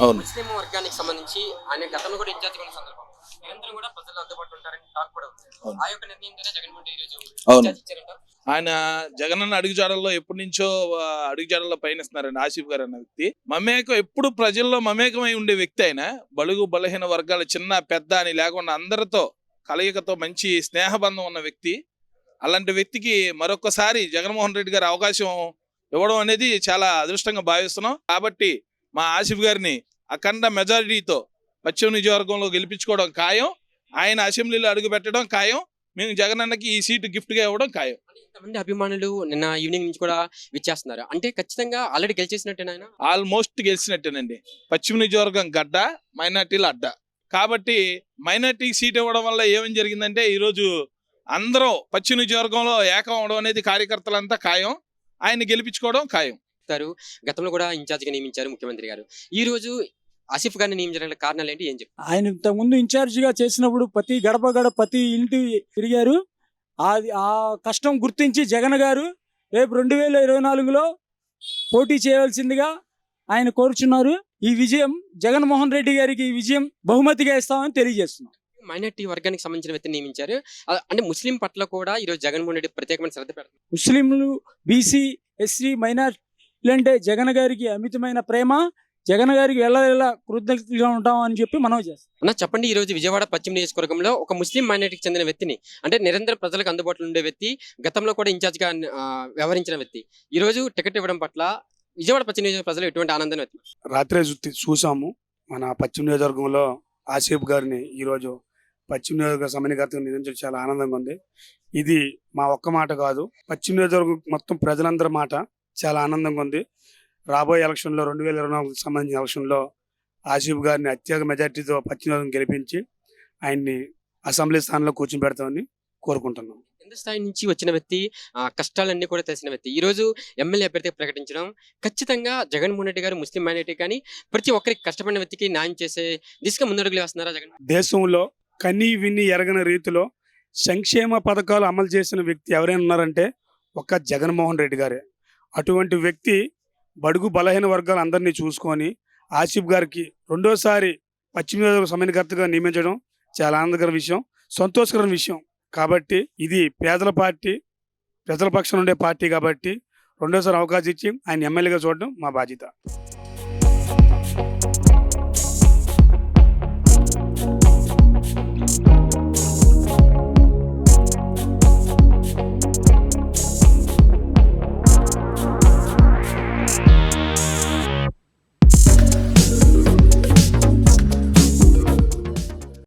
ముస్లిం వర్గానికి సంబంధించి ఆయన గతంలో కూడా ఇన్ఛార్జ్ ఉన్న సందర్భం. నిరంతరం కూడా ప్రజలు అందుబాటులో ఉంటారని టాక్ కూడా. ఆ యొక్క నిర్ణయం జగన్మోహన్ రెడ్డి ఈరోజు అవును. ఆయన జగనన్న అడుగుజాడల్లో ఎప్పటి నుంచో అడుగుజాడల్లో పయనిస్తున్నారండి ఆసిఫ్ గారు అన్న వ్యక్తి. మమేకం ఎప్పుడు ప్రజల్లో మమేకమై ఉండే వ్యక్తి ఆయన. బడుగు బలహీన వర్గాల చిన్న పెద్ద అని లేకుండా అందరితో కలయికతో మంచి స్నేహబంధం ఉన్న వ్యక్తి. అలాంటి వ్యక్తికి మరొకసారి జగన్మోహన్ రెడ్డి గారి అవకాశం ఇవ్వడం అనేది చాలా అదృష్టంగా భావిస్తున్నాం. కాబట్టి మా ఆసిఫ్ గారిని అఖండ మెజారిటీతో పశ్చిమ నియోజకవర్గంలో గెలిపించుకోవడం ఖాయం. ఆయన అసెంబ్లీలో అడుగు పెట్టడం ఖాయం. మేము జగనన్నకి ఈ సీటు గిఫ్ట్గా ఇవ్వడం ఖాయం. అభిమానులు నిన్న ఈవినింగ్ నుంచి కూడా విచ్చేస్తున్నారు. అంటే ఖచ్చితంగా ఆల్రెడీ గెలిచేసినట్టేనా ఆయన? ఆల్మోస్ట్ గెలిచినట్టేనండి. పశ్చిమ నియోజకవర్గం గడ్డ మైనార్టీల అడ్డ. కాబట్టి మైనార్టీ సీట్ ఇవ్వడం వల్ల ఏమేం జరిగిందంటే ఈరోజు అందరూ పశ్చిమ నియోజకవర్గంలో ఏకం అవడం అనేది కార్యకర్తలంతా ఖాయం. ఆయన గెలిపించుకోవడం ఖాయం. చెప్తారు గతంలో కూడా ఇన్ఛార్జ్గా నియమించారు ముఖ్యమంత్రి గారు. ఈ రోజు ఆసిఫ్ గారిని నియమించడానికి కారణాలు ఏంటి? ఏం చెప్తారు ఆయన ఇంతకుముందు ఇన్ఛార్జిగా చేసినప్పుడు ప్రతి గడప గడప ప్రతి ఇంటి తిరిగారు. అది ఆ కష్టం గుర్తించి జగన్ గారు రేపు రెండు వేల ఇరవై నాలుగులో పోటీ చేయవలసిందిగా ఆయన కోరుచున్నారు. ఈ విజయం జగన్మోహన్ రెడ్డి గారికి ఈ విజయం బహుమతిగా ఇస్తామని తెలియజేస్తున్నాం. మైనార్టీ వర్గానికి సంబంధించిన వ్యక్తిని నియమించారు. అంటే ముస్లిం పట్ల కూడా ఈ రోజు జగన్మోహన్ రెడ్డి ప్రత్యేకమైన శ్రద్ధ పెడతారు ముస్లింలు బీసీ ఎస్సీ మైనార్టీలు అంటే జగన్ గారికి అమితమైన ప్రేమ జగన్ గారికి ఎల్ల కృతజ్ఞతగా ఉంటాం అని చెప్పి మనం చేస్తాం. అన్న చెప్పండి ఈ రోజు విజయవాడ పశ్చిమ నియోజకవర్గంలో ఒక ముస్లిం మైనార్టీకి చెందిన వ్యక్తిని అంటే నిరంతరం ప్రజలకు అందుబాటులో ఉండే వ్యక్తి గతంలో కూడా ఇన్ఛార్జ్గా ఆ, వ్యవహరించిన వ్యక్తి ఈ రోజు టికెట్ ఇవ్వడం పట్ల విజయవాడ పశ్చిమ నియోజక ప్రజలు ఎటువంటి ఆనందాన్ని వ్యక్తం రాత్రే చూసాము మన పశ్చిమ నియోజకవర్గంలో ఆసిఫ్ గారిని ఈరోజు పశ్చిమ నియోజకవర్గ సమన్వయకర్తగా నియమించడం చాలా ఆనందంగా ఉంది. ఇది మా ఒక్క మాట కాదు. పశ్చిమ నియోజకవర్గం మొత్తం ప్రజలందరి మాట. చాలా ఆనందంగా ఉంది. రాబోయే ఎలక్షన్లో రెండు వేల ఇరవై నాలుగుకి సంబంధించిన ఎలక్షన్లో ఆసిఫ్ గారిని అత్యధిక మెజార్టీతో పశ్చిమ నియోజకవర్గం గెలిపించి ఆయన్ని అసెంబ్లీ స్థానంలో కూర్చోబెడతామని కోరుకుంటున్నాం. కింద స్థాయి నుంచి వచ్చిన వ్యక్తి ఆ, కష్టాలన్నీ కూడా తెలిసిన వ్యక్తి. ఈ రోజు ఎమ్మెల్యే అభ్యర్థి ప్రకటించడం ఖచ్చితంగా జగన్మోహన్ రెడ్డి గారు ముస్లిం మైనార్టీ కానీ ప్రతి ఒక్కరికి కష్టపడిన వ్యక్తికి న్యాయం చేసే దిశగా ముందడుగులు వేస్తున్నారా జగన్? దేశంలో కని విని ఎరగని రీతిలో సంక్షేమ పథకాలు అమలు చేసిన వ్యక్తి ఎవరైనా ఉన్నారంటే ఒక్క జగన్మోహన్ రెడ్డి గారే. అటువంటి వ్యక్తి బడుగు బలహీన వర్గాలు అందరినీ చూసుకొని ఆసిఫ్ గారికి రెండోసారి పశ్చిమ గోదావరి సమన్వయకర్తగా నియమించడం చాలా ఆనందకర విషయం సంతోషకర విషయం. కాబట్టి ఇది పేదల పార్టీ ప్రజల పక్షం ఉండే పార్టీ కాబట్టి రెండోసారి అవకాశం ఇచ్చి ఆయన ఎమ్మెల్యేగా చూడడం మా బాధ్యత.